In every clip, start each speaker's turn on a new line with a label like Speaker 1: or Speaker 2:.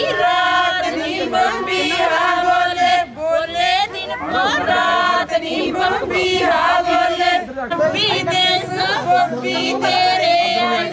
Speaker 1: ਸਾਰੀ ਰਾਤ ਨੀ ਬੰਬੀਹਾ ਬੋਲੇ ਬੋਲੇ ਦਿਨ ਕੋ ਰਾਤ ਨੀ ਬੰਬੀਹਾ ਬੋਲੇ। ਬੰਬੀ ਦੇ ਸੋਪੀ ਤੇਰੇ ਗਿਆਨੀ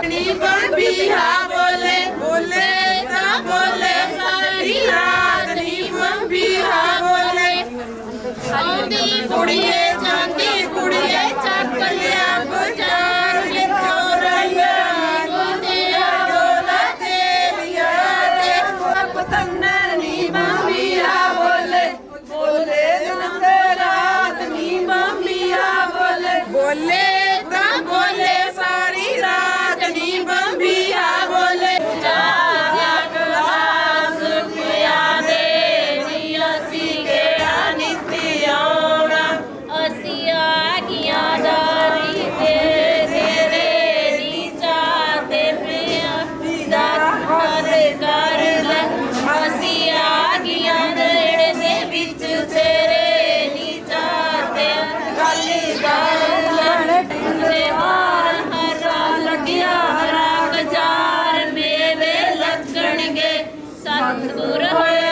Speaker 1: पर बिहा बोले बोले ना बोले सारिया पर बिहा बोले। आंधी कुड़िए चांदी कुड़िए चकलिया बुजार के चोरैया गोदिया डोला तेरिया ते पतंग नी मम्मिया बोले बोले ना रात नी मम्मिया बोले। बोले দূর হয়